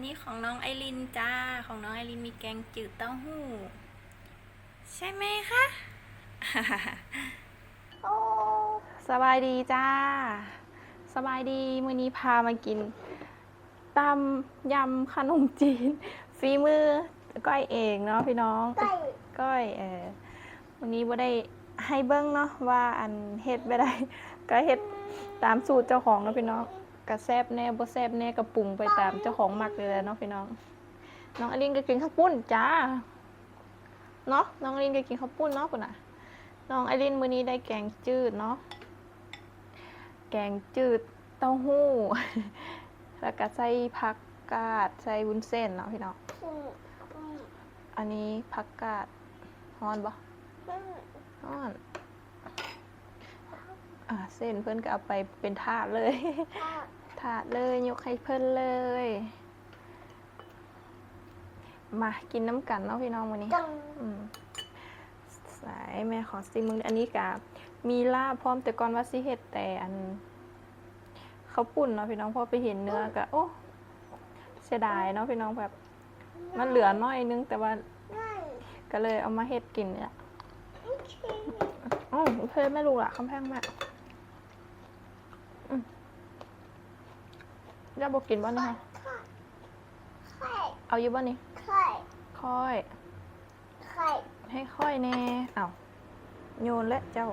นนี้ของน้องไอรินจ้า ของน้องไอรินมีแกงจืดเต้าหู้ ใช่ไหมคะโอ้สบายดีจ้า สบายดีมื้อนี้พามากินตำยำขนมจีน ฝีมือก้อยเองเนาะพี่น้องไก่ก้อยเออวันนี้บ่ได้ให้เบิ้งเนาะว่าอันเฮ็ดไปได้ ก็เฮ็ดตามสูตรเจ้าของเนาะพี่น้อง กระแซบแน่บ่แซบแน่ก็ปรุงไปตามเจ้าของมักเลยแหละเนาะพี่น้อง น้องอลินก็กินข้าวปุ้นจ้า เนาะน้องอลินก็กินข้าวปุ้นเนาะปุ่นน่ะ น้องอลินมื้อนี้ได้แกงจืดเนาะ แกงจืดเต้าหู้ แล้วก็ใส่ผักกาดใส่วุ้นเส้นเนาะพี่น้อง อันนี้ผักกาดฮอนบ่อืมฮอนอ่าเส้นเพิ่อนก็เอาไปเป็นถาดเลย ถาดเลยยกให้เพิ่นเลย มากินน้ำกันเนาะพี่น้องวันนี้จังอืมสายแม่ขอซิมึงอันนี้กะมีลาบพร้อมแต่ก่อนว่าสิเฮ็ดแต่อันเขาวปุ่นเนาะพี่น้องพอไปเห็นเนื้อกะโอ้เสียดายเนาะพี่น้องแบบมันเหลือน้อยนึงแต่ว่าง่ายก็เลยเอามาเฮ็ดกินเนี่ย โอเคอ๋อเพื่อนไม่รู้ละคำแพงมากอืม ย่าบอกกินบ้านี่ค่ะไข่เอาอยู่บ้านี่ไข่ค่อยไข่ให้ค่อยแน่เอาโยนและเจ้า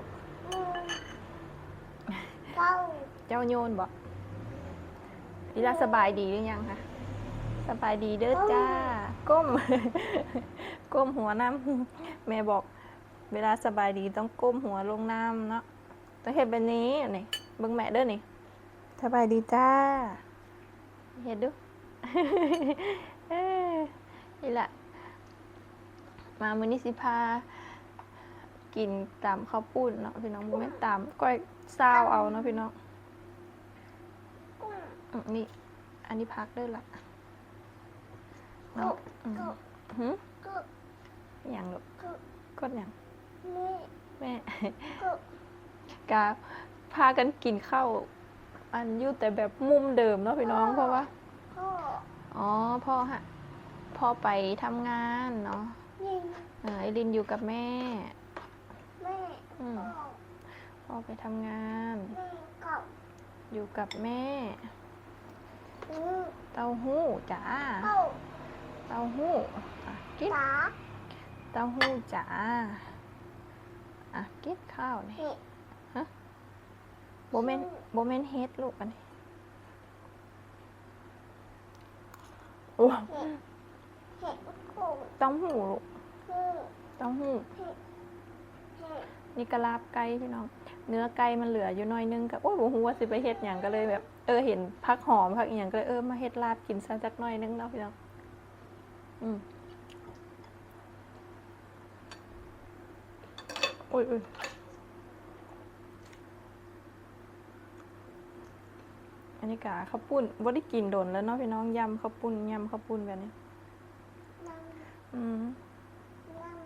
อืมเก้า เจ้าโยนบอกลีลาสบายดีหรือยังคะสบายดีเด้อจ้า ก้ม ก้มหัวน้ำแม่บอก เวลาสบายดีต้องก้มหัวลงน้ำเนาะต้องเห็นแบบนี้นี่เบิ่งแม่เด้อนี่สบายดีจ้า เห็นดูเอ้ยนี่แหละ มามื้อนี้สิพา กินตามข้าวปุ้นเนาะพี่น้องบ่แม่นตามก้อยซาวเอาเนาะพี่น้องอืมอืมนี่ อันนี้พักเด้อละกุเนาะอืมกุหึกุอย่างลูกกุกดอย่างนี่แม่กุกาพากันกินข้าว อันอยู่แต่แบบมุมเดิมเนาะพี่น้องเพราะว่าพ่ออ๋อพ่อฮะพ่อไปทำงานเนาะยิงเออไอรินอยู่กับแม่ แม่อืม พ่อพ่อไปทำงาน แม่กับอยู่กับแม่ อืมเต้าหู้จ้าเข้าเต้าหู้อะกินตาเต้าหู้จ้าอะกินข้าวนี่เห็ด โบเมนโบเมนเฮดลูกอันนี้โอ้เห็ดเห็ดโคนเต้าหู้ลูกอืมเต้าหู้เห็ดเห็ดนี่กระลาบไก่พี่น้อง เนื้อไก่มันเหลืออยู่หน้อยนึงก็โอ้ยบ่ฮู้ว่าสิไปเฮ็ดหยังก็เลยแบบ เออเห็นผักหอมผักอีหยังก็เลยเออมาเฮ็ดลาบกินซะจักหน่อยนึงเนาะพี่น้อง อืมโอ้ยโอ้ย อันนี้กะข้าวปุ้นบ่ได้กินโดนแล้วเนาะพี่น้องยำข้าวปุ้นยำข้าวปุ้นแบบนี้นั่งอืมนั่ง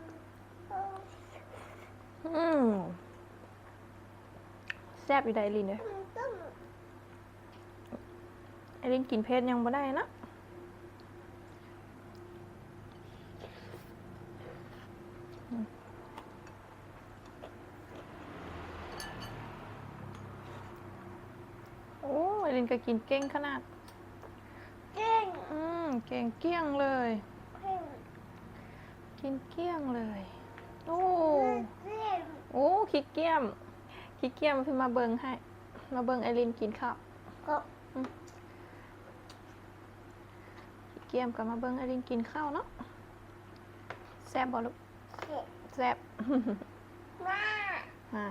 เอออืมแซ่บอยู่ได้ลินเลยมันต้องไอลินกินเผ็ดยังบ่ได้นะอืมโอ้ไอลิน ก็กินเก่งขนาด เก่งอืมเก่งเกี้ยงเลย เก่งกินเกี้ยงเลย โอ้เก่งโอ้ขี้เกียมขี้เกียมพี่มาเบิงให้ มาเบิงไอรินกินข้าวก็ขี้เกียมกับมาเบิงไอรินกินข้าวเนาะแซ่บบ่ลูกเห็ดแซ่บหน้าหา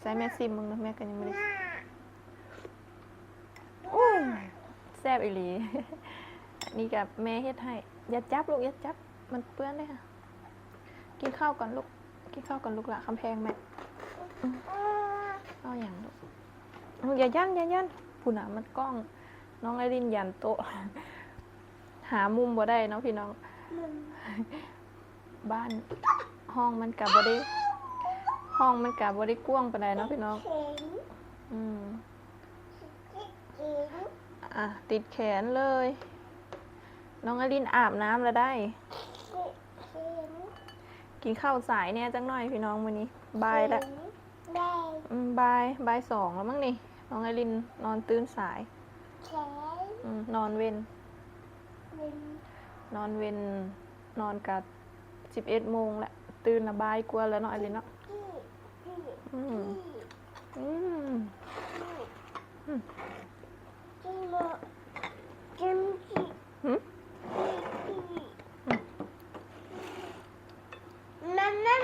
ใส่แม่ซิมมึงนะแม่ก็ยังไม่ได้หน้า โอ้ยแซ่บอีหลีอันนี่กับแม่เฮ็ดให้อย่าจับลูกอย่าจับ มันเปื้อนเลยค่ะ กินข้าวก่อนลูก กินข้าวก่อนลูกละคำแพงแม่อืมเอาอย่างลูกเอาอย่ายันอย่ายันผู้หนามันกล้อง น้องไอรินยันโต๊ะ หามุมบ่ได้เนาะพี่น้องมันบ้านห้องมันกับบ่ได้ห้องมันกับบ่ได้กว้างปานใดเนาะพี่น้องเข็งอืมเข็ง อะ ติดแขนเลยตน้องอลินอาบน้ำแล้วได้เข็นกินข้าวสายเนี่ยจังหน่อยพี่น้องวันนี้บายละได้อืมบายบายสองแล้วมั้งนี่ น้องอลินนอนตื่นสายแขนอืมนอนเว้นเป็นนอนเว้นนอนกัดสิบเอ็ดโมงแหละ ตื่นละบายกลัวแล้วเนาะอลินเนาะพี่พี่อืมพี่อืม กินโมกินพี่ หึ พี่นั่นนั่น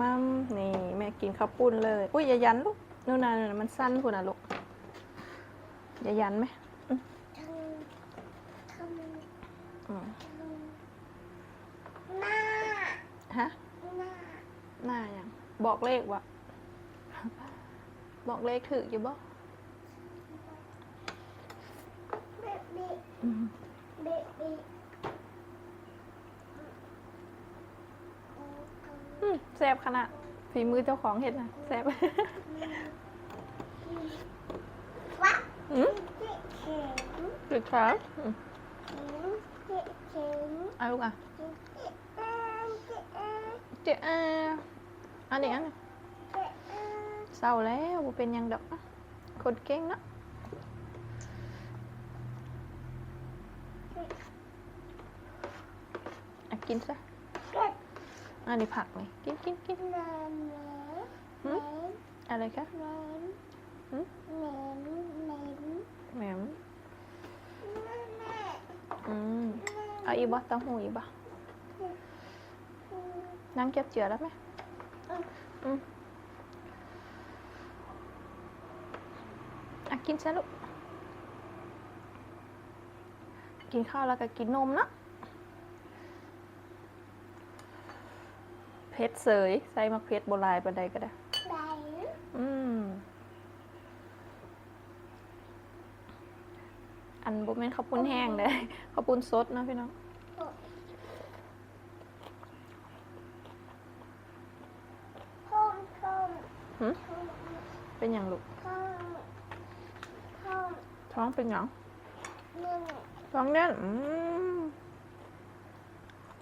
มัมมัมนี่แม่กินข้าวปุ้นเลย อุ้ยอย่ายันลูกนู่นน่ะนู่นน่ะมันสั้นคุณน่ะลูกอย่ายันไหมทำทำอืมหน้าฮะหน้าหน้ายังบอกเลขวะบอกเลขถืออยู่บ่เบ๊ะเบ๊ะอืมเบ๊ะเบ๊ะ อืม แซบขนาดฝีมือเจ้าของเห็ดนะแซบวัดอืมเจ๊เข็มหรือครับอืมเข็มเจ๊เข็มเอาลูกอะเจ๊เอ็นเจ๊เอ็นเจ๊อาอันนี้อันนี้เจ๊เอ็นเศร้าแล้วบ่เป็นหยังดอกนะคนเก่งเนาะอะกินซะเจ๊ อันนี้ผักเลยกินกินกินแหนมแหนมอะไรคะแหนมหึแหนมแหนมแหมมแม่แม่อืมเอาอีกบ่เต้าหู้อีกบ่อืมนั่งเก็บเจือแล้วไหมอืมอืมอะกินซะลูกกินข้าวแล้วก็กินนมเนาะ เพชรเสยใส่มักเพชรโบราณปานใดก็ได้ไหนอืมอันบุแม่นข้าวปุ้นแห้งเลยข้าวปุ้นสดเนาะพี่น้องพ่มพ่มหึพ่มเป็นอย่างลูกพ่มพ่มท้องเป็นอย่างหนึ่งท้องแน่นอืม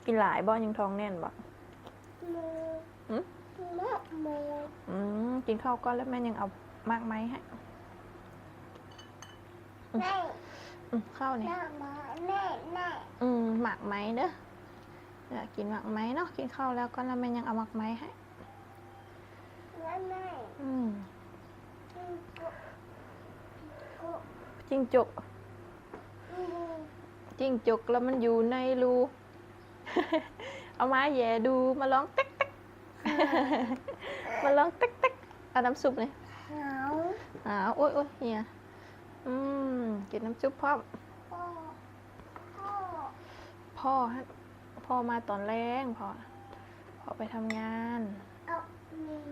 กินหลายบ่ยังท้องแน่นบ่มื อหึแม่มืออืมกินข้าวก้อนแล้วแม่ยังเอามากไหมให้แม่อืมข้าวนี่แม่มาแม่แม่อืมหมักไหมเด้ออยากกินหมักไหมเนาะกินข้าวแล้วก็แล้วแม่ยังเอาหมักไหมให้แม่แม่อืมอืมกุกุจิ้งจกอืมจิ้งจกแล้วมันอยู่ในรู เอาไม้แหย่ดูมาร้องเต๊กเต๊กมาร้องเต๊กเต๊กเอาน้ำซุปเลยหาวอ้าวโอ๊ยโอ๊ยเฮียอืมกินน้ำซุปพ่อพ่อพ่อพ่อฮะพ่อมาตอนแรงพ่อพ่อไปทำงานเอาหนึ่ง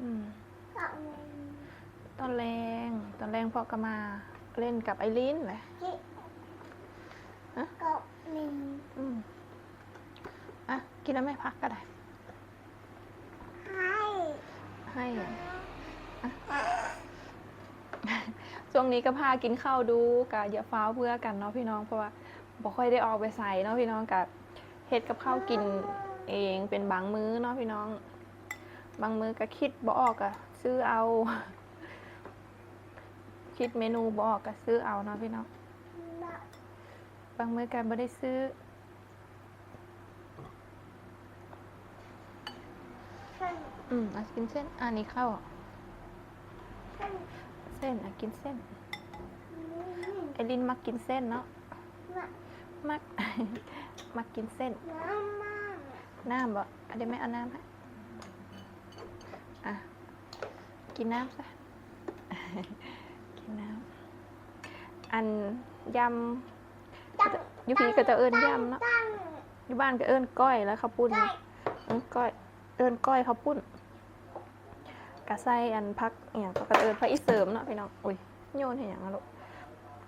อืมเอาหนึ่งตอนแรงตอนแรงพ่อก็มาเล่นกับไอรินแหละ จิ ฮะ กับหนึ่ง อืมอะ กินแล้วไม่พักก็ได้ให้ให้อะช่วงนี้ก็พากินข้าวดูกะอย่าฟ้าวเพื่อกันเนาะพี่น้องเพราะว่าบ่ค่อยได้ออกไปใส่เนาะพี่น้องกับเฮ็ดกับข้าวกินเองเป็นบางมื้อเนาะพี่น้อง บางมื้อก็คิดบ่ออกก็ซื้อเอา คิดเมนูบ่ออกก็ซื้อเอาเนาะพี่น้องนะบางมื้อก็บ่ได้ซื้อ ฉัน อืมอะกินเส้น อันนี้ข้าวฉันเส้นอะกินเส้นนี่ไอรินมักกินเส้นเนาะนะมัก มักกินเส้น น้ำมันน้ำบ่อะเดี๋ยวแม่เอาน้ำให้อะ กินน้ำซะ กินน้ำ อันยตั้งำอยุพีก็จะเอิญยำเนาะตั้งอยู่บ้านก็เอิญก้อยแล้วข้าวปุ้นได้อืมก้อยเอิญก้อยข้าวปุ้น กะไส้อันพักอหย่างก็เอิญพักอีเสริมเนาะพี่น้องอุ้ยโยนให้อย่างนั้นลูก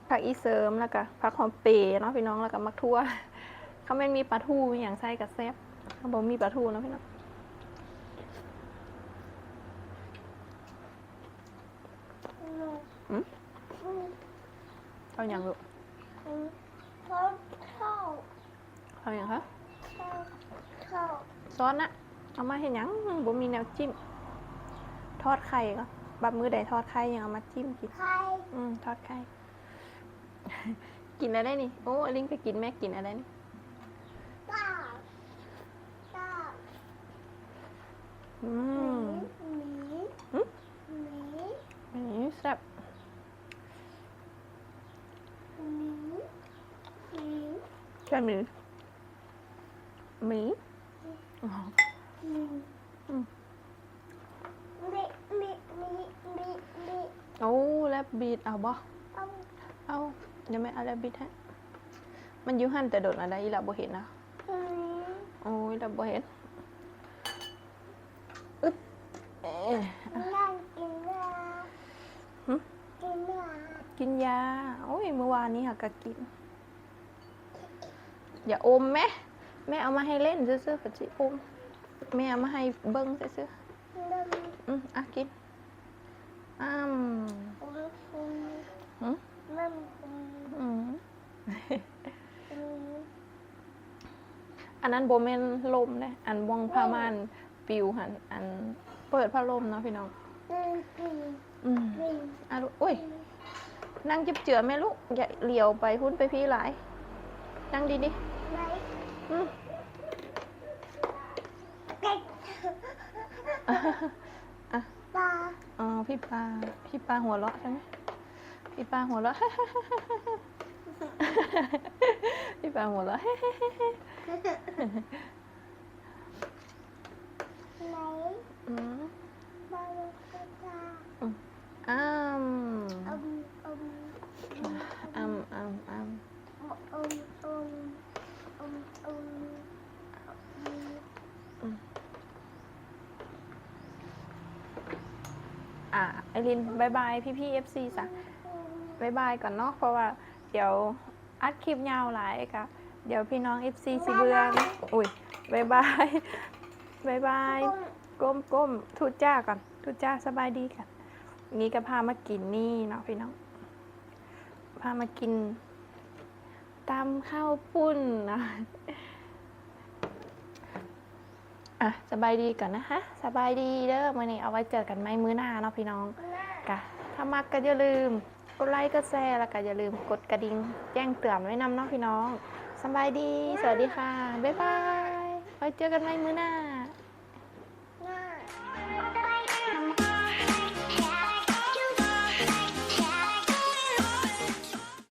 ผักอีเสริมแล้วก็ผักหอมเปรย์เนาะพี่น้องแล้วก็มักทั่วเขาไม่นมีปลาทูมีอย่างไส้กับแซ่บเขาบอกมีปลาทูเนาะพี่น้องหนูหืมอืมเอาอย่างลูกอืมพ่อเอาอย่างคะเข้าเข้าซอสนะเอามาเห็นยังบ่มีแนวจิ้ม ทอดไข่ก็บับมือใดทอดไข่ยังเอามาจิ้มกิน ใครอืม ทอดไข่ กินอะไรนี่ โอ้อลิงไปกินแม่กินอะไรนี่ป้าป้าอืหมีมหมีหึหมีอันนี้แซ่บหมีหมีใช่หมีหมีอ๋อหมีอืม หมีหมีหมีหมีหมี โอ้แลบบีดเอาบ่เอาเอาเดี๋ยวแม่เอาแลบบีดให้มันอยู่หันแต่โดดอะไรอีหล่ะบ่เห็นนะหมีโอ้ยเราบ่เห็นอึ๊บเอ๊ะนั่งกินยาหึกินยากินยาโอ้ยเมื่อวานนี้ค่ะก็กิน อย่าอมแม่แม่เอามาให้เล่นซื่อๆปัจจิอมแม่เอามาให้เบิ้งซื่อเริ่มๆอืมอะกิน อ้ามอมอมหึเริ่มอมอืมอมอันนั้นโบเมนลมเด้อันวงผ้าม่านปิวหันอันเปิดผ้าลมเนาะพี่น้องเริ่มกินอืมกินอะลูกอุ้ยนั่งจิบเจือแม่ลูกอย่าเหลียวไปหุ้นไปพี่หลาย นั่งดีดิไหนอืมเด็กอะปลา อ๋อพี่ปลาพี่ปลาหัวเราะใช่ไหมพี่ปลาหัวเราะ พี่ปลาหัวเราะ ไหนอืมปลาลูกกระตาอ้ามอมอมอ้ามอ้ามอ้ามอมอมอมอมอ่ะไอรินบายบายพี่พี่เอฟซีจ้ะบายบายก่อนเนาะเพราะว่าเดี๋ยวอัดคลิปยาวหลายกะเดี๋ยวพี่น้องเอฟซีสิเบืองอุ้ยบายบายบายบายก้มก้มทุจ้าก่อนทุจ้าสบายดีกันนี้ก็พามากินนี่เนาะพี่น้อง พามากินตำข้าวปุ้นนะ อะสบายดีก่อนนะคะสบายดีเด้อมื่อนี้เอาไว้เจอกันไหมมื้อหน้าเนาะพี่น้องกะถ้ามักก็อย่าลืมกดไลค์กดแชร์แล้วก็อย่าลืมกดกระดิ่งแจ้งเตือนไว้นำเนาะพี่น้องสบายดี สวัสดีค่ะบ๊ายบายไว้เจอกันไหมมื้อหน้า